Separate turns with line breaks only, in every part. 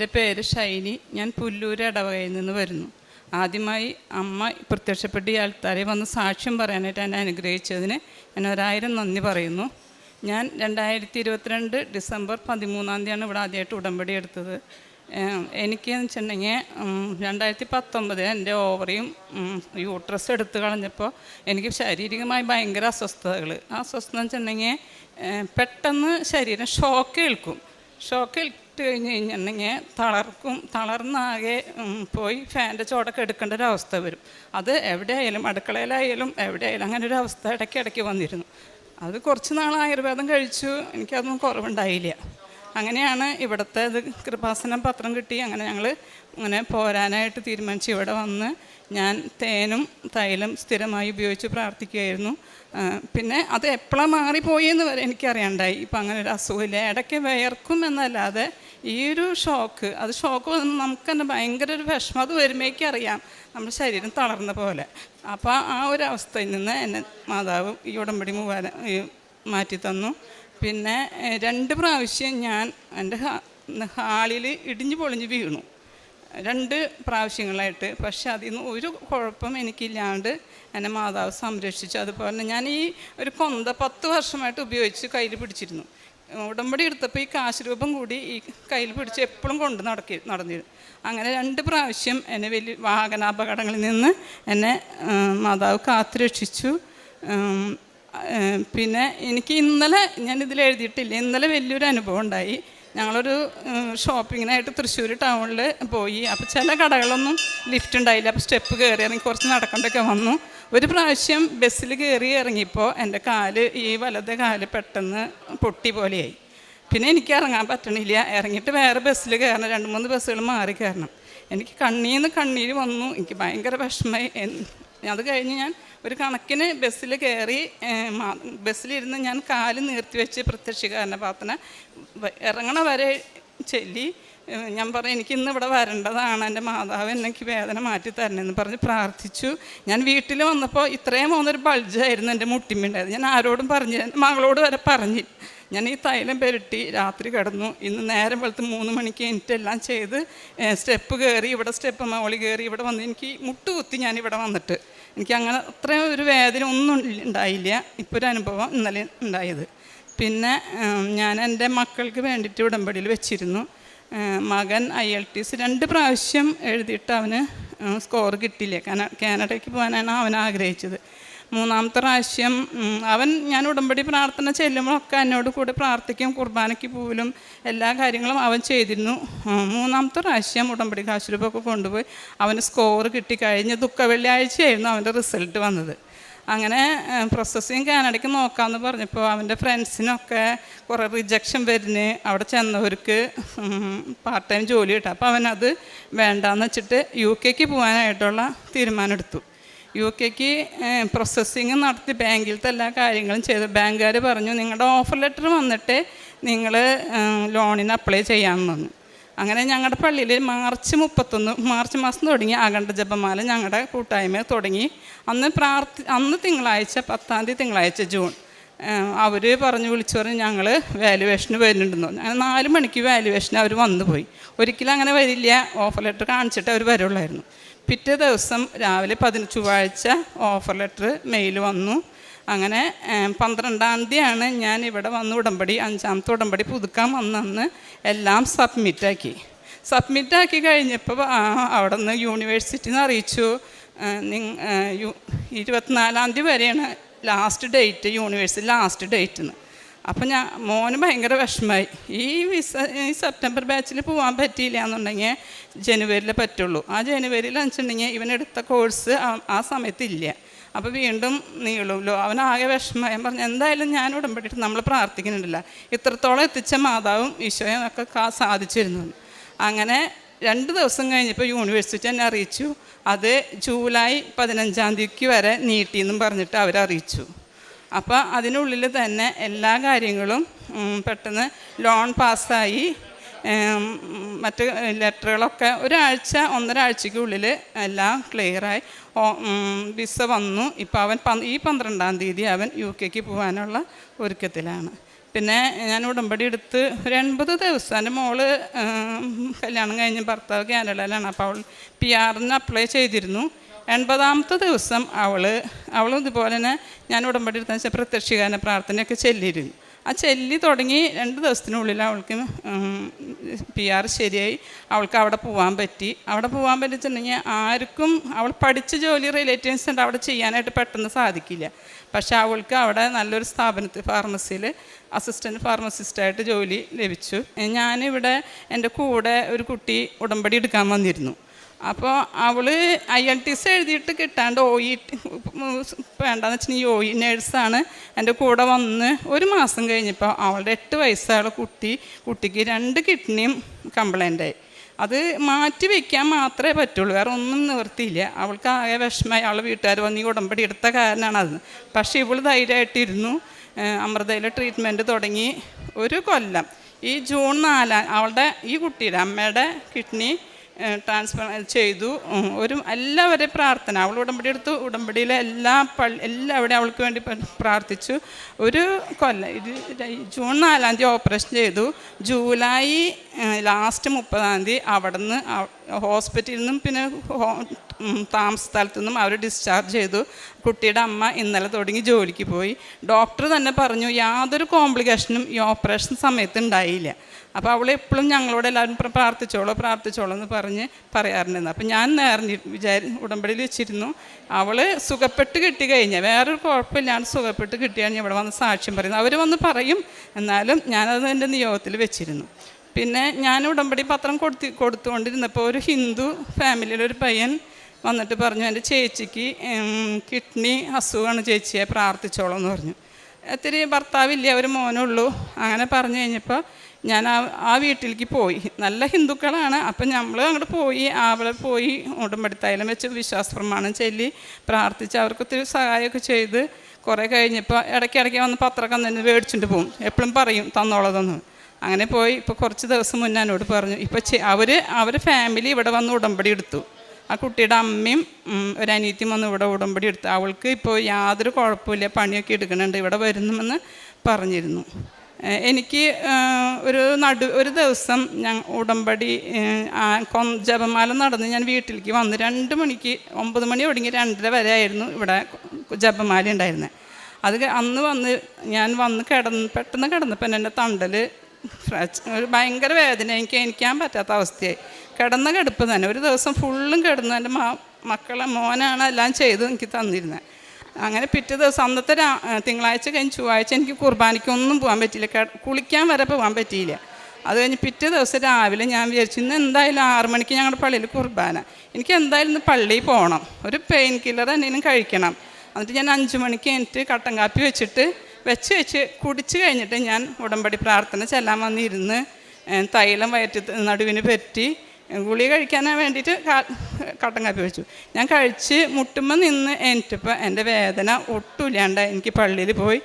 എന്റെ പേര് ഷൈനി. ഞാൻ പുല്ലൂർ ഇടവകയിൽ നിന്ന് വരുന്നു. ആദ്യമായി അമ്മ പ്രത്യക്ഷപ്പെട്ട് ഈ ആൾക്കാരെ വന്ന് സാക്ഷ്യം പറയാനായിട്ട് എന്നെ അനുഗ്രഹിച്ചതിന് ഞാൻ ഒരായിരം നന്ദി പറയുന്നു. ഞാൻ രണ്ടായിരത്തി ഇരുപത്തിരണ്ട് ഡിസംബർ പതിമൂന്നാം തീയതിയാണ് ഇവിടെ ആദ്യമായിട്ട് ഉടമ്പടി എടുത്തത്. എനിക്കെന്ന് വെച്ചിട്ടുണ്ടെങ്കിൽ രണ്ടായിരത്തി പത്തൊമ്പത് എന്റെ ഓവറിയും യൂട്രസ് എടുത്തു കളഞ്ഞപ്പോൾ എനിക്ക് ശാരീരികമായി ഭയങ്കര അസ്വസ്ഥതകൾ ആ അസ്വസ്ഥത എന്ന് വെച്ചിട്ടുണ്ടെങ്കിൽ പെട്ടെന്ന് ശരീരം ഷോക്ക് ഏൽക്കും. ഷോക്ക് ഇട്ട് കഴിഞ്ഞ് കഴിഞ്ഞിട്ടുണ്ടെങ്കിൽ തളർക്കും തളർന്നാകെ പോയി ഫാന്റെ ചോടൊക്കെ എടുക്കേണ്ട ഒരു അവസ്ഥ വരും. അത് എവിടെയായാലും അടുക്കളയിലായാലും എവിടെയായാലും അങ്ങനെ ഒരു അവസ്ഥ ഇടയ്ക്ക് ഇടയ്ക്ക് വന്നിരുന്നു. അത് കുറച്ച് നാൾ ആയുർവേദം കഴിച്ചു. എനിക്കതൊന്നും കുറവുണ്ടായില്ല. അങ്ങനെയാണ് ഇവിടുത്തെ ഇത് കൃപാസനം പത്രം കിട്ടി. അങ്ങനെ ഞങ്ങൾ അങ്ങനെ പോരാനായിട്ട് തീരുമാനിച്ച്. ഇവിടെ വന്ന് ഞാൻ തേനും തൈലും സ്ഥിരമായി ഉപയോഗിച്ച് പ്രാർത്ഥിക്കുകയായിരുന്നു. പിന്നെ അത് എപ്പോഴാണ് മാറിപ്പോയി എന്ന് വരെ എനിക്കറിയാണ്ടായി. ഇപ്പം അങ്ങനെ ഒരു അസുഖമില്ല. ഇടയ്ക്ക് വിയർക്കും എന്നല്ലാതെ ഈ ഒരു ഷോക്ക്. അത് ഷോക്ക് നമുക്ക് തന്നെ ഭയങ്കര ഒരു വിഷമം. അത് വരുമ്പോഴേക്കും അറിയാം നമ്മുടെ ശരീരം തളർന്ന പോലെ. അപ്പോൾ ആ ഒരു അവസ്ഥയിൽ നിന്ന് എന്നെ മാതാവ് ഈ ഉടമ്പടി മൂവാല മാറ്റി തന്നു. പിന്നെ രണ്ട് പ്രാവശ്യം ഞാൻ എന്റെ ഹാളിൽ ഇടിഞ്ഞു പൊളിഞ്ഞ് വീണു. രണ്ട് പ്രാവശ്യങ്ങളായിട്ട്. പക്ഷെ അതിൽ നിന്ന് ഒരു കുഴപ്പം എനിക്കില്ലാണ്ട് എന്നെ മാതാവ് സംരക്ഷിച്ചു. അതുപോലെ ഞാൻ ഈ ഒരു കൊന്ത പത്ത് വർഷമായിട്ട് ഉപയോഗിച്ച് കയ്യിൽ പിടിച്ചിരുന്നു. ഉടമ്പടി എടുത്തപ്പോൾ ഈ കാശ് രൂപം കൂടി ഈ കയ്യിൽ പിടിച്ച് എപ്പോഴും കൊണ്ട് നടക്കി നടന്നിരുന്നു അങ്ങനെ രണ്ട് പ്രാവശ്യം എന്നെ വലിയ വാഹനാപകടങ്ങളിൽ നിന്ന് എന്നെ മാതാവ് കാത്തുരക്ഷിച്ചു. രക്ഷിച്ചു പിന്നെ എനിക്ക് ഇന്നലെ ഞാൻ ഞാനിതിൽ എഴുതിയിട്ടില്ല. ഇന്നലെ വലിയൊരു അനുഭവം ഉണ്ടായി. ഞങ്ങളൊരു ഷോപ്പിങ്ങിനായിട്ട് തൃശ്ശൂർ ടൗണിൽ പോയി. അപ്പോൾ ചില കടകളൊന്നും ലിഫ്റ്റ് ഉണ്ടായില്ല. അപ്പോൾ സ്റ്റെപ്പ് കയറി ഇറങ്ങി കുറച്ച് നടക്കേണ്ടൊക്കെ വന്നു. ഒരു പ്രാവശ്യം ബസ്സിൽ കയറി ഇറങ്ങിയപ്പോൾ എന്റെ കാൽ ഈ വലത് കാൽ പെട്ടെന്ന് പൊട്ടി പോലെയായി. പിന്നെ എനിക്ക് ഇറങ്ങാൻ പറ്റണില്ല. ഇറങ്ങിയിട്ട് വേറെ ബസ്സിൽ കയറണം. രണ്ട് മൂന്ന് ബസ്സുകൾ മാറി കയറണം. എനിക്ക് കണ്ണീന്ന് നിന്ന് കണ്ണീര് വന്നു. എനിക്ക് ഭയങ്കര വിഷമമായി. അത് കഴിഞ്ഞ് ഞാൻ ഒരു കണക്കിന് ബസ്സിൽ കയറി ബസ്സിലിരുന്ന് ഞാൻ കാൽ നിർത്തി വെച്ച് പ്രത്യക്ഷീകരണ പ്രാർത്ഥന ഇറങ്ങണ വരെ ചൊല്ലി ഞാൻ പറഞ്ഞു എനിക്ക് ഇന്ന് ഇവിടെ വരേണ്ടതാണ്. എന്റെ മാതാവ് എനിക്ക് വേദന മാറ്റി തരണമെന്ന് പറഞ്ഞ് പ്രാർത്ഥിച്ചു. ഞാൻ വീട്ടിൽ വന്നപ്പോൾ ഇത്രയും പോകുന്നൊരു ബൾജായിരുന്നു എന്റെ മുട്ടിമുണ്ടായത്. ഞാൻ ആരോടും പറഞ്ഞു എന്റെ മകളോട് വരെ പറഞ്ഞു. ഞാൻ ഈ തൈലം പെരട്ടി രാത്രി കിടന്നു. ഇന്ന് നേരം വെളുത്ത് മൂന്ന് മണിക്ക് എനിക്കെല്ലാം ചെയ്ത് സ്റ്റെപ്പ് കയറി ഇവിടെ സ്റ്റെപ്പ് മോളി കയറി ഇവിടെ വന്ന് എനിക്ക് മുട്ട് കുത്തി ഞാൻ ഇവിടെ വന്നിട്ട്. എനിക്ക് അങ്ങനെ അത്രയും ഒരു വേദന ഒന്നും ഉണ്ടായില്ല. ഇപ്പോൾ ഒരു അനുഭവം ഇന്നലെ ഉണ്ടായത്. പിന്നെ ഞാൻ എന്റെ മക്കൾക്ക് വേണ്ടിയിട്ട് ഉടമ്പടിയിൽ വെച്ചിരുന്നു. മകൻ ഐ എൽ ടി സി രണ്ട് പ്രാവശ്യം എഴുതിയിട്ട് അവന് സ്കോർ കിട്ടിയില്ല. കാന കാനഡയ്ക്ക് പോകാനാണ് അവൻ ആഗ്രഹിച്ചത്. മൂന്നാമത്തെ പ്രാവശ്യം അവൻ ഞാൻ ഉടമ്പടി പ്രാർത്ഥന ചെല്ലുമ്പോഴൊക്കെ എന്നോട് കൂടെ പ്രാർത്ഥിക്കും കുർബാനയ്ക്ക് പോലും എല്ലാ കാര്യങ്ങളും അവൻ ചെയ്തിരുന്നു. മൂന്നാമത്തെ പ്രാവശ്യം ഉടമ്പടി കാശുരൂപമൊക്കെ കൊണ്ടുപോയി അവന് സ്കോർ കിട്ടി. കഴിഞ്ഞ ദുഃഖ വെള്ളിയാഴ്ചയായിരുന്നു അവന്റെ റിസൾട്ട് വന്നത്. അങ്ങനെ പ്രോസസ്സിങ് കാനഡയ്ക്ക് നോക്കാമെന്ന് പറഞ്ഞപ്പോൾ അവന്റെ ഫ്രണ്ട്സിനൊക്കെ കുറേ റിജക്ഷൻ വരുന്നു. അവിടെ ചെന്നവർക്ക് പാർട്ട് ടൈം ജോലി കിട്ടും. അപ്പോൾ അവനത് വേണ്ടാന്ന് വെച്ചിട്ട് യു കെക്ക് പോകാനായിട്ടുള്ള തീരുമാനമെടുത്തു യു കെക്ക് പ്രോസസ്സിങ് നടത്തി ബാങ്കിലത്തെ എല്ലാ കാര്യങ്ങളും ചെയ്ത്. ബാങ്കുകാർ പറഞ്ഞു നിങ്ങളുടെ ഓഫർ ലെറ്റർ വന്നിട്ട് നിങ്ങൾ ലോണിന് അപ്ലൈ ചെയ്യാമെന്ന് പറഞ്ഞു. അങ്ങനെ ഞങ്ങളുടെ പള്ളിയിൽ മാർച്ച് മുപ്പത്തൊന്ന് മാർച്ച് മാസം തുടങ്ങി അഖണ്ഡ ജപമാല ഞങ്ങളുടെ കൂട്ടായ്മ തുടങ്ങി. അന്ന് പ്രാർത്ഥി അന്ന് തിങ്കളാഴ്ച പത്താം തീയതി തിങ്കളാഴ്ച ജൂൺ. അവർ പറഞ്ഞു വിളിച്ചു പറഞ്ഞ് ഞങ്ങൾ വാലുവേഷന് വരുന്നുണ്ടെന്ന് പറഞ്ഞു. അങ്ങനെ നാല് മണിക്ക് വാലുവേഷന് അവർ വന്നു പോയി. ഒരിക്കലും അങ്ങനെ വരില്ല. ഓഫർ ലെറ്റർ കാണിച്ചിട്ട് അവർ വരുള്ളായിരുന്നു. പിറ്റേ ദിവസം രാവിലെ പതിന ചൊവ്വാഴ്ച ഓഫർ ലെറ്റർ മെയിൽ വന്നു. അങ്ങനെ പന്ത്രണ്ടാം തീയതിയാണ് ഞാൻ ഇവിടെ വന്ന് ഉടമ്പടി അഞ്ചാമത്തെ ഉടമ്പടി പുതുക്കാൻ വന്നന്ന് എല്ലാം സബ്മിറ്റാക്കി സബ്മിറ്റാക്കി കഴിഞ്ഞപ്പോൾ അവിടെ നിന്ന് യൂണിവേഴ്സിറ്റിയിൽ നിന്ന് അറിയിച്ചു. ഇരുപത്തിനാലാം തീയതി വരെയാണ് last date university last date എന്ന് അപ്പം ഞാൻ മോന് ഭയങ്കര വിഷമമായി ഈ വിസ ഈ സെപ്റ്റംബർ ബാച്ചിൽ പോകാൻ പറ്റിയില്ല എന്നുണ്ടെങ്കിൽ ജനുവരിയിൽ പറ്റുള്ളൂ. ആ ജനുവരിയിൽ വെച്ചിട്ടുണ്ടെങ്കിൽ ഇവനെടുത്ത കോഴ്സ് ആ സമയത്ത് ഇല്ല. അപ്പോൾ വീണ്ടും നീളുമല്ലോ അവനാകെ ഞാൻ പറഞ്ഞു എന്തായാലും ഞാൻ ഉടമ്പടിയിട്ട് നമ്മൾ പ്രാർത്ഥിക്കുന്നുണ്ടല്ല. ഇത്രത്തോളം എത്തിച്ച മാതാവും ഈശോയും ഒക്കെ കാ സാധിച്ചിരുന്നു. അങ്ങനെ രണ്ട് ദിവസം കഴിഞ്ഞപ്പോൾ യൂണിവേഴ്സിറ്റി എന്നെ അറിയിച്ചു. അത് ജൂലൈ പതിനഞ്ചാം തീയതിക്ക് വരെ നീട്ടിയെന്നും പറഞ്ഞിട്ട് അവരറിയിച്ചു. അപ്പോൾ അതിനുള്ളിൽ തന്നെ എല്ലാ കാര്യങ്ങളും പെട്ടെന്ന് ലോൺ പാസ്സായി. മറ്റ് ലെറ്ററുകളൊക്കെ ഒരാഴ്ച ഒന്നര ആഴ്ചയ്ക്കുള്ളിൽ എല്ലാം ക്ലിയറായി. വിസ വന്നു. ഇപ്പോൾ അവൻ ഈ പന്ത്രണ്ടാം തീയതി അവൻ യു കെക്ക് പോകാനുള്ള ഒരുക്കത്തിലാണ്. പിന്നെ ഞാൻ ഉടമ്പടി എടുത്ത് ഒരു എൺപത് ദിവസം. എന്റെ മോൾ കല്യാണം കഴിഞ്ഞ് ഭർത്താവ് കാനഡയിലാണ്. അപ്പോൾ അവൾ പി ആറിന് അപ്ലൈ ചെയ്തിരുന്നു. എൺപതാമത്തെ ദിവസം അവൾ അവൾ ഇതുപോലെ തന്നെ ഞാൻ ഉടമ്പടി എടുത്താൽ വെച്ചാൽ പ്രത്യക്ഷീകരണ പ്രാർത്ഥനയൊക്കെ ചെല്ലിയിരുന്നു. ആ ചെല്ലി തുടങ്ങി രണ്ട് ദിവസത്തിനുള്ളിൽ അവൾക്ക് പി ആർ ശരിയായി. അവൾക്ക് അവിടെ പോകാൻ പറ്റി. അവിടെ പോകാൻ പറ്റിച്ചിട്ടുണ്ടെങ്കിൽ ആർക്കും അവൾ പഠിച്ച ജോലി റിലേറ്റീവ്സ് ഉണ്ട് അവിടെ ചെയ്യാനായിട്ട് പെട്ടെന്ന് സാധിക്കില്ല. പക്ഷെ അവൾക്ക് അവിടെ നല്ലൊരു സ്ഥാപനത്തിൽ ഫാർമസിയിൽ അസിസ്റ്റന്റ് ഫാർമസിസ്റ്റായിട്ട് ജോലി ലഭിച്ചു. ഞാനിവിടെ എന്റെ കൂടെ ഒരു കുട്ടി ഉടമ്പടി എടുക്കാൻ വന്നിരുന്നു. അപ്പോൾ അവൾ ഐ എൽ ടി സി എഴുതിയിട്ട് കിട്ടാണ്ട് ഒ ഇ വേണ്ടെന്ന് വെച്ചിട്ടുണ്ടെങ്കിൽ ഒ ഇ നേഴ്സാണ് എന്റെ കൂടെ വന്ന് ഒരു മാസം കഴിഞ്ഞപ്പോൾ അവളുടെ എട്ട് വയസ്സുള്ള കുട്ടി കുട്ടിക്ക് രണ്ട് കിഡ്നിയും കംപ്ലൈന്റായി അത് മാറ്റി വയ്ക്കാൻ മാത്രമേ പറ്റുള്ളൂ വേറെ ഒന്നും നിവർത്തിയില്ല. അവൾക്ക് ആകെ വിഷമമായി അവൾ വീട്ടുകാർ വന്ന് ഈ ഉടമ്പടി എടുത്ത കാരണമാണ് അത്. പക്ഷേ ഇവൾ ധൈര്യമായിട്ടിരുന്നു. അമൃതയിലെ ട്രീറ്റ്മെന്റ് തുടങ്ങി ഒരു കൊല്ലം. ഈ ജൂൺ നാലാം അവളുടെ ഈ കുട്ടിയുടെ അമ്മയുടെ കിഡ്നി ട്രാൻസ്ഫർ ചെയ്തു. ഒരു എല്ലാവരെയും പ്രാർത്ഥന. അവൾ ഉടമ്പടി എടുത്തു. ഉടമ്പടിയിലെ എല്ലാ പള്ളി എല്ലാവരും അവൾക്ക് വേണ്ടി പ്രാർത്ഥിച്ചു. ഒരു കൊല്ലം ഇത് ജൂൺ നാലാം തീയതി ഓപ്പറേഷൻ ചെയ്തു. ജൂലൈ ലാസ്റ്റ് മുപ്പതാം തീയതി അവിടെ നിന്ന് ഹോസ്പിറ്റലിൽ നിന്നും പിന്നെ താമസ സ്ഥലത്തു നിന്നും അവർ ഡിസ്ചാർജ് ചെയ്തു. കുട്ടിയുടെ അമ്മ ഇന്നലെ തുടങ്ങി ജോലിക്ക് പോയി. ഡോക്ടർ തന്നെ പറഞ്ഞു യാതൊരു കോംപ്ലിക്കേഷനും ഈ ഓപ്പറേഷൻ സമയത്ത് ഉണ്ടായില്ല. അപ്പോൾ അവൾ എപ്പോഴും ഞങ്ങളോട് എല്ലാവരും പ്രാർത്ഥിച്ചോളോ പ്രാർത്ഥിച്ചോളൂ പ്രാർത്ഥിച്ചോളൂ എന്ന് പറഞ്ഞ് പറയാറുണ്ടായിരുന്നു. അപ്പം ഞാൻ നേർന്നി വിചാരി ഉടമ്പടിയിൽ വെച്ചിരുന്നു. അവൾ സുഖപ്പെട്ട് കിട്ടി കഴിഞ്ഞാൽ വേറൊരു കുഴപ്പമില്ലാണ്ട് സുഖപ്പെട്ട് കിട്ടിയാണ് ഇവിടെ വന്ന് സാക്ഷ്യം പറയുന്നത് അവർ വന്ന് പറയും. എന്നാലും ഞാനത് എന്റെ നിയോഗത്തിൽ വെച്ചിരുന്നു. പിന്നെ ഞാൻ ഉടമ്പടി പത്രം കൊടുത്തി കൊടുത്തുകൊണ്ടിരുന്നപ്പോൾ ഒരു ഹിന്ദു ഫാമിലിയിലൊരു പയ്യൻ വന്നിട്ട് പറഞ്ഞു എന്റെ ചേച്ചിക്ക് കിഡ്നി അസുഖമാണ് ചേച്ചിയെ പ്രാർത്ഥിച്ചോളൂ എന്ന് പറഞ്ഞു. ഒത്തിരി ഭർത്താവില്ല ഒരു മോനുള്ളൂ. അങ്ങനെ പറഞ്ഞു കഴിഞ്ഞപ്പോൾ ഞാൻ ആ ആ വീട്ടിലേക്ക് പോയി. നല്ല ഹിന്ദുക്കളാണ്. അപ്പം നമ്മൾ അങ്ങോട്ട് പോയി അവളെ പോയി ഉടമ്പടി തൈലം വെച്ച് വിശ്വാസ പ്രമാണം ചൊല്ലി പ്രാർത്ഥിച്ച് അവർക്ക് ഒത്തിരി സഹായമൊക്കെ ചെയ്ത് കുറേ കഴിഞ്ഞപ്പോൾ ഇടയ്ക്കിടയ്ക്ക് വന്ന് പത്രമൊക്കെ തന്നെ മേടിച്ചിട്ട് പോകും എപ്പോഴും പറയും തന്നോളതെന്ന് അങ്ങനെ പോയി. ഇപ്പോൾ കുറച്ച് ദിവസം മുന്നേ എന്നോട് പറഞ്ഞു. ഇപ്പോൾ അവർ അവർ ഫാമിലി ഇവിടെ വന്ന് ഉടമ്പടി എടുത്തു. ആ കുട്ടിയുടെ അമ്മയും ഒരു അനിയത്തിയും വന്ന് ഇവിടെ ഉടമ്പടി എടുത്തു. അവൾക്ക് ഇപ്പോൾ യാതൊരു കുഴപ്പമില്ല. പണിയൊക്കെ എടുക്കുന്നുണ്ട്. ഇവിടെ വരുന്നുമെന്ന് പറഞ്ഞിരുന്നു. എനിക്ക് ഒരു നടു ഒരു ദിവസം ഞാൻ ഉടമ്പടി ജപമാല നടന്ന് ഞാൻ വീട്ടിലേക്ക് വന്ന് രണ്ട് മണിക്ക് ഒമ്പത് മണി തുടങ്ങി രണ്ടര വരെ ആയിരുന്നു ഇവിടെ ജപമാല ഉണ്ടായിരുന്നത് അത് അന്ന് വന്ന് ഞാൻ വന്ന് കിടന്ന് പെട്ടെന്ന് കിടന്നപ്പോൾ എന്റെ തണ്ടൽ ഒരു ഭയങ്കര വേദന എനിക്ക് എനിക്കാൻ പറ്റാത്ത അവസ്ഥയായി. കിടന്ന കിടപ്പ് തന്നെ. ഒരു ദിവസം ഫുള്ളും കിടന്നു. എന്റെ മാ മക്കളെ മോനാണ് എല്ലാം ചെയ്ത് എനിക്ക് തന്നിരുന്നത് അങ്ങനെ പിറ്റേ ദിവസം അന്നത്തെ തിങ്കളാഴ്ച കഴിഞ്ഞ് ചൊവ്വാഴ്ച എനിക്ക് കുർബാനയ്ക്കൊന്നും പോകാൻ പറ്റിയില്ല. കുളിക്കാൻ വരെ പോകാൻ പറ്റിയില്ല. അത് കഴിഞ്ഞ് പിറ്റേ ദിവസം രാവിലെ ഞാൻ വിചാരിച്ചു ഇന്ന് എന്തായാലും ആറ് മണിക്ക് ഞങ്ങളുടെ പള്ളിയിൽ കുർബാന. എനിക്ക് എന്തായാലും ഇന്ന് പള്ളിയിൽ പോകണം ഒരു പെയിൻ കില്ലർ എന്തെങ്കിലും കഴിക്കണം. എന്നിട്ട് ഞാൻ അഞ്ച് മണിക്ക് എനിക്ക് കട്ടൻ കാപ്പി വെച്ചിട്ട് വെച്ച് വെച്ച് കുടിച്ചു കഴിഞ്ഞിട്ട് ഞാൻ ഉടമ്പടി പ്രാർത്ഥന ചെല്ലാൻ വന്നിരുന്ന് തൈലം വയറ്റി നടുവിന് പറ്റി ഗുളി കഴിക്കാനാ വേണ്ടിയിട്ട് കട്ടൻ കാപ്പി വെച്ചു. ഞാൻ കഴിച്ച് മുട്ടുമ്പോൾ നിന്ന് എനിട്ടിപ്പോൾ എന്റെ വേദന ഒട്ടുമില്ലാണ്ട് എനിക്ക് പള്ളിയിൽ പോയി.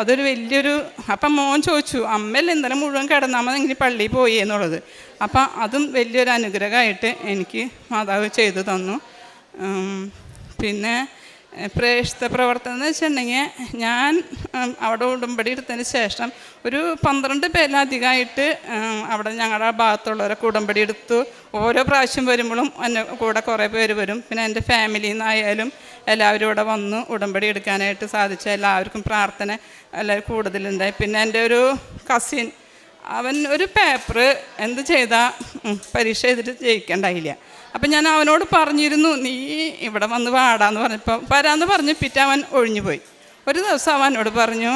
അതൊരു വലിയൊരു അപ്പം മോൻ ചോദിച്ചു അമ്മയിൽ ഇന്നലെ മുഴുവൻ എങ്ങനെ പള്ളിയിൽ പോയി എന്നുള്ളത്. അപ്പം അതും വലിയൊരു അനുഗ്രഹമായിട്ട് എനിക്ക് മാതാവ് ചെയ്തു തന്നു. പിന്നെ പ്രേക്ഷിത പ്രവർത്തനം എന്ന് വെച്ചിട്ടുണ്ടെങ്കിൽ ഞാൻ അവിടെ ഉടമ്പടി എടുത്തതിന് ശേഷം ഒരു പന്ത്രണ്ട് പേരിലധികമായിട്ട് അവിടെ ഞങ്ങളുടെ ഭാഗത്തുള്ളവരൊക്കെ ഉടമ്പടി എടുത്തു. ഓരോ പ്രാവശ്യം വരുമ്പോഴും എന്റെ കൂടെ കുറേ പേര് വരും. പിന്നെ എന്റെ ഫാമിലിയിൽ നിന്നായാലും എല്ലാവരും ഇവിടെ വന്ന് ഉടമ്പടി എടുക്കാനായിട്ട് സാധിച്ച എല്ലാവർക്കും പ്രാർത്ഥന എല്ലാവരും കൂടുതലുണ്ടായി പിന്നെ എന്റെ ഒരു കസിൻ അവൻ ഒരു പേപ്പർ എന്ത് ചെയ്താൽ പരീക്ഷ എഴുതിട്ട് ജയിക്കണ്ടായില്ല അപ്പം ഞാൻ അവനോട് പറഞ്ഞിരുന്നു നീ ഇവിടെ വന്ന് വാടാന്ന് പറഞ്ഞപ്പോൾ വരാമെന്ന് പറഞ്ഞ് പിറ്റേ അവൻ ഒഴിഞ്ഞു പോയി ഒരു ദിവസം അവനോട് പറഞ്ഞു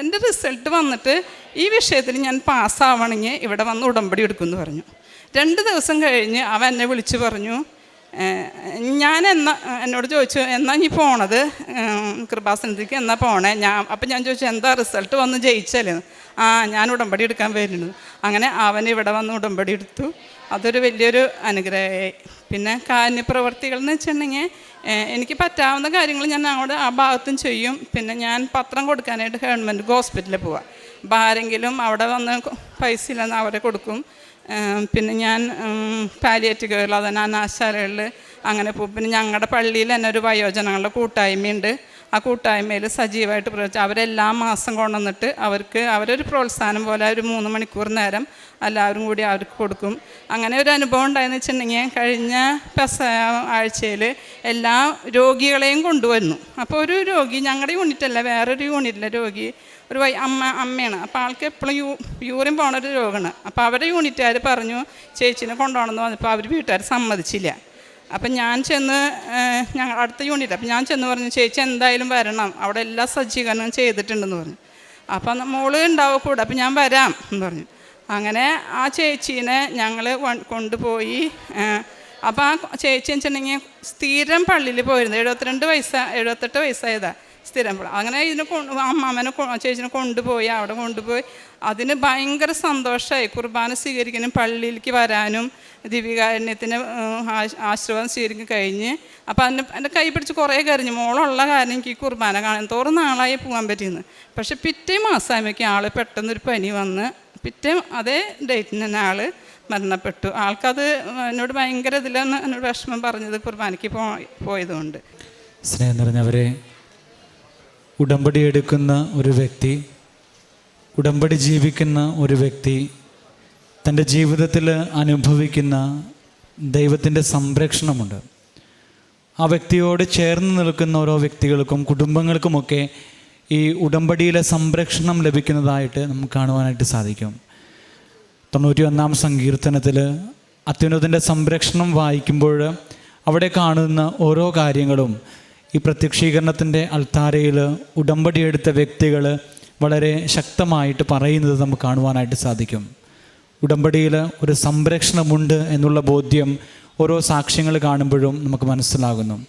എന്റെ റിസൾട്ട് വന്നിട്ട് ഈ വിഷയത്തിൽ ഞാൻ പാസ്സാവണമെങ്കിൽ ഇവിടെ വന്ന് ഉടമ്പടി എടുക്കുമെന്ന് പറഞ്ഞു. രണ്ട് ദിവസം കഴിഞ്ഞ് അവൻ എന്നെ വിളിച്ച് പറഞ്ഞു ഞാൻ എന്നാ എന്നോട് ചോദിച്ചു എന്നാ നീ പോണത്? കൃപാസനത്തിക്ക് എന്നാ പോണേ? ഞാൻ അപ്പം ഞാൻ ചോദിച്ചു എന്താ റിസൾട്ട് വന്ന് ജയിച്ചല്ലേ? ആ ഞാൻ ഉടമ്പടി എടുക്കാൻ വരുന്നു അങ്ങനെ അവൻ ഇവിടെ വന്ന് ഉടമ്പടി എടുത്തു. അതൊരു വലിയൊരു അനുഗ്രഹമായി. പിന്നെ കാരുണ്യപ്രവർത്തികൾ എന്ന് വെച്ചിട്ടുണ്ടെങ്കിൽ എനിക്ക് പറ്റാവുന്ന കാര്യങ്ങൾ ഞാൻ അങ്ങോട്ട് ആ ഭാഗത്തും ചെയ്യും. പിന്നെ ഞാൻ പത്രം കൊടുക്കാനായിട്ട് ഗവൺമെന്റ് ഹോസ്പിറ്റലിൽ പോവാം. അപ്പോൾ ആരെങ്കിലും അവിടെ വന്ന് പൈസ ഇല്ലെന്ന് അവരെ കൊടുക്കും. പിന്നെ ഞാൻ പാലിയേറ്റ് കെയറിൽ അതന്നെ അനാശാലകളിൽ അങ്ങനെ പോകും. പിന്നെ ഞങ്ങളുടെ പള്ളിയിൽ തന്നെ ഒരു വയോജനങ്ങളുടെ കൂട്ടായ്മയുണ്ട്. ആ കൂട്ടായ്മയിൽ സജീവമായിട്ട് പ്രവർത്തിച്ചു അവരെല്ലാ മാസം കൊണ്ടുവന്നിട്ട് അവർക്ക് അവരൊരു പ്രോത്സാഹനം പോലെ ഒരു മൂന്ന് മണിക്കൂർ നേരം എല്ലാവരും കൂടി അവർക്ക് കൊടുക്കും. അങ്ങനെ ഒരു അനുഭവം ഉണ്ടായെന്ന് വെച്ചിട്ടുണ്ടെങ്കിൽ കഴിഞ്ഞ പെസ ആഴ്ചയിൽ എല്ലാ രോഗികളെയും കൊണ്ടുവന്നു. അപ്പോൾ ഒരു രോഗി ഞങ്ങളുടെ യൂണിറ്റല്ല വേറൊരു യൂണിറ്റിലെ രോഗി ഒരു വൈ അമ്മ അമ്മയാണ്. അപ്പോൾ ആൾക്ക് എപ്പോഴും യൂ യൂറിൻ പോണ ഒരു രോഗമാണ്. അപ്പോൾ അവരുടെ യൂണിറ്റുകാർ പറഞ്ഞു ചേച്ചിനെ കൊണ്ടുപോകണമെന്ന് പറഞ്ഞപ്പോൾ അവർ വീട്ടുകാർ സമ്മതിച്ചില്ല. അപ്പം ഞാൻ ചെന്ന് ഞങ്ങൾ അടുത്ത യൂണിറ്റ്. അപ്പം ഞാൻ ചെന്ന് പറഞ്ഞു ചേച്ചി എന്തായാലും വരണം. അവിടെ എല്ലാ സജ്ജീകരണവും ചെയ്തിട്ടുണ്ടെന്ന് പറഞ്ഞു. അപ്പം മോൾ ഉണ്ടാവും കൂടെ? അപ്പം ഞാൻ വരാം എന്ന് പറഞ്ഞു. അങ്ങനെ ആ ചേച്ചീനെ ഞങ്ങൾ കൊണ്ടുപോയി അപ്പോൾ ആ ചേച്ചി വെച്ചിട്ടുണ്ടെങ്കിൽ സ്ഥിരം പള്ളിയിൽ പോയിരുന്നു. എഴുപത്തിരണ്ട് വയസ്സ എഴുപത്തെട്ട് വയസ്സായതാണ് സ്ഥിരം പള്ളി. അങ്ങനെ ഇതിനെ അമ്മാമനെ ചേച്ചിനെ കൊണ്ടുപോയി അവിടെ കൊണ്ടുപോയി. അതിന് ഭയങ്കര സന്തോഷമായി കുർബാന സ്വീകരിക്കാനും പള്ളിയിലേക്ക് വരാനും ദിവ്യകാരുണ്യത്തിന് ആശീർവാദം സ്വീകരിക്കും കഴിഞ്ഞ്. അപ്പം അതിന് എന്റെ കൈ പിടിച്ച് കുറേ കരഞ്ഞു. മോളുള്ള കാരണം എനിക്ക് ഈ കുർബാന കാണാൻ തോറും നാളായി പോകാൻ പറ്റിയെന്ന്. പക്ഷെ പിറ്റേ മാസമാകുമ്പോഴേക്കും ആൾ പെട്ടെന്നൊരു പനി വന്ന് പിറ്റേ അതേ ഡേറ്റിന് തന്നെ ആൾ മരണപ്പെട്ടു. ആൾക്കത് എന്നോട് ഭയങ്കര ഇതില്ലെന്ന് എന്നോട് വിഷമം പറഞ്ഞത് കുർബാനയ്ക്ക് പോ പോയതുകൊണ്ട്.
സ്നേഹം നിറഞ്ഞവരെ ഉടമ്പടി എടുക്കുന്ന ഒരു വ്യക്തി ഉടമ്പടി ജീവിക്കുന്ന ഒരു വ്യക്തി തന്റെ ജീവിതത്തിൽ അനുഭവിക്കുന്ന ദൈവത്തിന്റെ സംരക്ഷണമുണ്ട്. ആ വ്യക്തിയോട് ചേർന്ന് നിൽക്കുന്ന ഓരോ വ്യക്തികൾക്കും കുടുംബങ്ങൾക്കുമൊക്കെ ഈ ഉടമ്പടിയിലെ സംരക്ഷണം ലഭിക്കുന്നതായിട്ട് നമുക്ക് കാണുവാനായിട്ട് സാധിക്കും. തൊണ്ണൂറ്റി ഒന്നാം സങ്കീർത്തനത്തിൽ അത്യുന്നതിന്റെ സംരക്ഷണം വായിക്കുമ്പോൾ അവിടെ കാണുന്ന ഓരോ കാര്യങ്ങളും ഈ പ്രത്യക്ഷീകരണത്തിന്റെ അൾത്താരയിൽ ഉടമ്പടി എടുത്ത വ്യക്തികൾ വളരെ ശക്തമായിട്ട് പറയുന്നത് നമുക്ക് കാണുവാനായിട്ട് സാധിക്കും. ഉടമ്പടിയിൽ ഒരു സംരക്ഷണമുണ്ട് എന്നുള്ള ബോധ്യം ഓരോ സാക്ഷ്യങ്ങൾ കാണുമ്പോഴും നമുക്ക് മനസ്സിലാകുന്നു.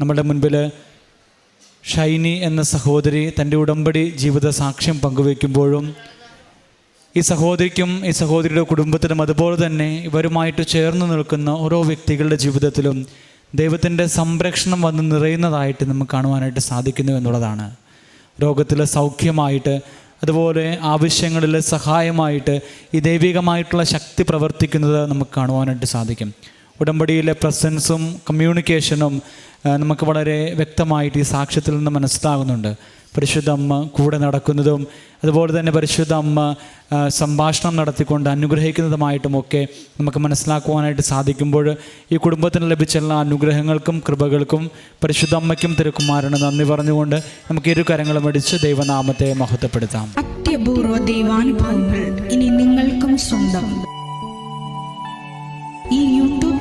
നമ്മുടെ മുൻപിൽ ഷൈനി എന്ന സഹോദരി തന്റെ ഉടമ്പടി ജീവിത സാക്ഷ്യം പങ്കുവയ്ക്കുമ്പോഴും ഈ സഹോദരിക്കും ഈ സഹോദരിയുടെ കുടുംബത്തിനും അതുപോലെ തന്നെ ഇവരുമായിട്ട് ചേർന്ന് നിൽക്കുന്ന ഓരോ വ്യക്തികളുടെ ജീവിതത്തിലും ദൈവത്തിന്റെ സംരക്ഷണം വന്ന് നിറയുന്നതായിട്ട് നമുക്ക് കാണുവാനായിട്ട് സാധിക്കുന്നു എന്നുള്ളതാണ്. രോഗത്തിലെ സൗഖ്യമായിട്ട് അതുപോലെ ആവശ്യങ്ങളിലെ സഹായമായിട്ട് ഈ ദൈവികമായിട്ടുള്ള ശക്തി പ്രവർത്തിക്കുന്നത് നമുക്ക് കാണുവാനായിട്ട് സാധിക്കും. ഉടമ്പടിയിലെ പ്രസൻസും കമ്മ്യൂണിക്കേഷനും നമുക്ക് വളരെ വ്യക്തമായിട്ട് ഈ സാക്ഷ്യത്തിൽ നിന്ന് മനസ്സിലാകുന്നുണ്ട്. പരിശുദ്ധ അമ്മ കൂടെ നടക്കുന്നതും അതുപോലെ തന്നെ പരിശുദ്ധ അമ്മ സംഭാഷണം നടത്തിക്കൊണ്ട് അനുഗ്രഹിക്കുന്നതുമായിട്ടുമൊക്കെ നമുക്ക് മനസ്സിലാക്കുവാനായിട്ട് സാധിക്കുമ്പോൾ ഈ കുടുംബത്തിന് ലഭിച്ച എല്ലാ അനുഗ്രഹങ്ങൾക്കും കൃപകൾക്കും പരിശുദ്ധ അമ്മയ്ക്കും തിരുക്കുമാരന് നന്ദി പറഞ്ഞുകൊണ്ട് നമുക്ക് ഇരു കരങ്ങളും അടിച്ച് ദൈവനാമത്തെ മഹത്വപ്പെടുത്താം.
അത്യപൂർവ ദൈവാനുഭവങ്ങൾ ഇനി നിങ്ങൾക്കും സ്വന്തം.